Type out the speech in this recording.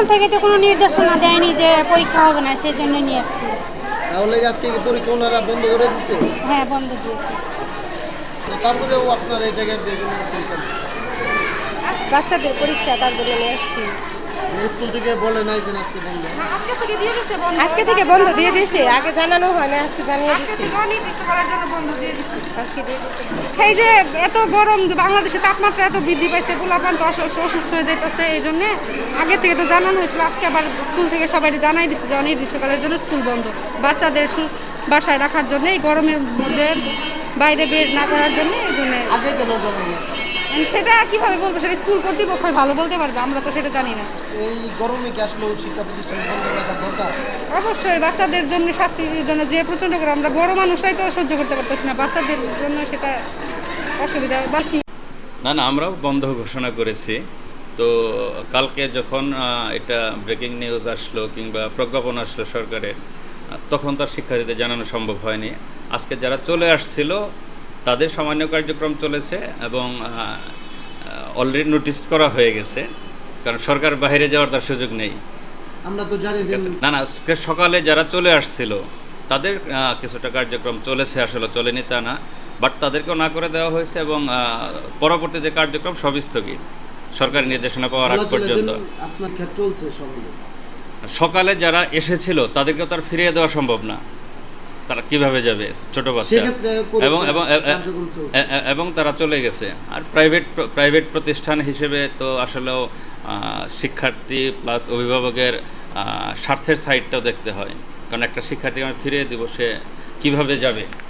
School থেকে তো কোনো নির্দেশনা দেয়নি যে পরীক্ষা হবে না সেই জন্য নিয়ে আসছি। তাহলে আজকে কি পরীক্ষা ওনারা বন্ধ করে দিচ্ছে হ্যাঁ বন্ধ দিয়েছে। তো তারপরেও আপনার বেগুন বাচ্চাদের পরীক্ষা তার জন্য নিয়ে আসছি। স্কুল থেকে বলে নাই যে আজকে বন্ধ। আজকে থেকে দিয়ে দিচ্ছে বন্ধ। আজকে থেকে বন্ধ দিয়ে দিয়েছে আগে জানানো হয় না আজকে জানিয়ে আজকে থেকে অনির্দিষ্ট করার জন্য বন্ধ দিয়ে দিচ্ছে আজকে দিয়ে দিয়েছে সেই যে এত গরম বাংলাদেশে তাপমাত্রা এত বৃদ্ধি পাইছে পোলাপান তো অসুস্থ হয়ে যাইতেছে এই জন্য আগে থেকে তো জানানো হয়েছিল আজকে আবার স্কুল থেকে সবাই জানাই দিচ্ছে যে অনির্দিষ্টকালের জন্য স্কুল বন্ধ। বাচ্চাদের সু- বাসায় রাখার জন্য এই গরমের মধ্যে বাইরে বের না করার জন্য এই জন্য আগে কেন জানাই না সেটা কীভাবে বলব? সেটা স্কুল কর্তৃপক্ষ ভালো বলতে পারবে আমরা তো সেটা জানি না। এই গরমে কি শিক্ষা প্রতিষ্ঠান বন্ধ রাখা দরকার? অবশ্যই বাচ্চাদের জন্য শাস্তির জন্য যে প্রচণ্ড করে আমরা বড় মানুষরাই তো সহ্য করতে পারতেছি না। বাচ্চাদের জন্য সেটা অসুবিধা বেশি না না আমরাও বন্ধ ঘোষণা করেছি। তো কালকে যখন এটা ব্রেকিং নিউজ আসলো কিংবা প্রজ্ঞাপন আসলো সরকারের তখন তার শিক্ষার্থীদের জানানো সম্ভব হয়নি। আজকে যারা চলে আসছিল তাদের সামান্য কার্যক্রম চলেছে এবং অলরেডি নোটিশ করা হয়ে গেছে কারণ সরকার বাইরে যাওয়ার তার সুযোগ নেই। আমরা তো জানি না না সকালে যারা চলে আসছিল তাদের কিছুটা কার্যক্রম চলেছে আসলে চলেনি তা না বাট তাদেরকেও না করে দেওয়া হয়েছে এবং পরবর্তী যে কার্যক্রম সব স্থগিত। সরকারি নির্দেশনা পাওয়ার আগ পর্যন্ত। সকালে? যারা এসেছিল তাদেরকেও তার ফিরিয়ে দেওয়া সম্ভব না। তারা কীভাবে যাবে ছোট বাচ্চা। এবং এবং এবং তারা চলে গেছে। আর প্রাইভেট প্রাইভেট প্রতিষ্ঠান হিসেবে তো আসলেও শিক্ষার্থী প্লাস অভিভাবকের স্বার্থের সাইডটাও দেখতে হয়। কারণ একটা শিক্ষার্থীকে আমি ফিরিয়ে দিব সে কীভাবে যাবে?